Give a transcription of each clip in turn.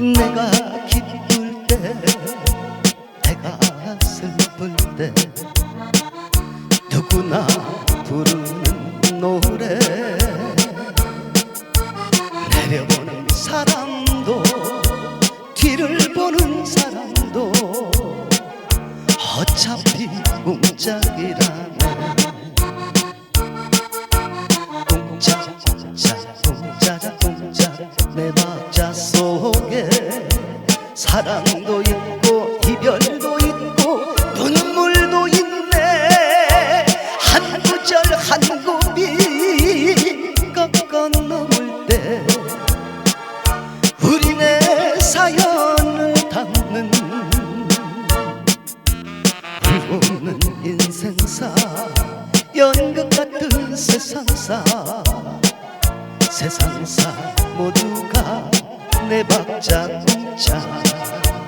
내가 기쁠 때 내가 슬플 때 누구나 부르는 노래. 내려보는 사람도 뒤를 보는 사람도 어차피 웅짝이라네. 세상사 세상사 모두가 내 박자 웃자.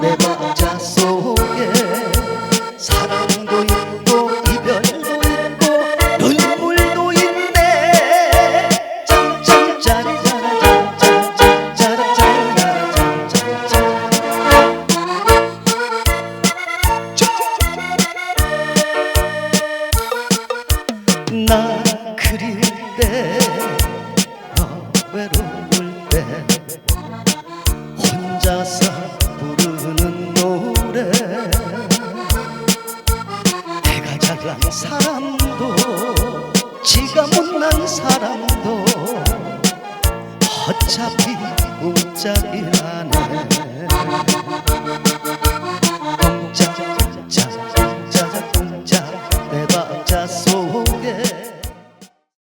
내 맞아 속에 사랑도 있고 이별도 있고 눈물도 있네. 못난 사람도 지가 못난 사람도 어차피 웃자기라네.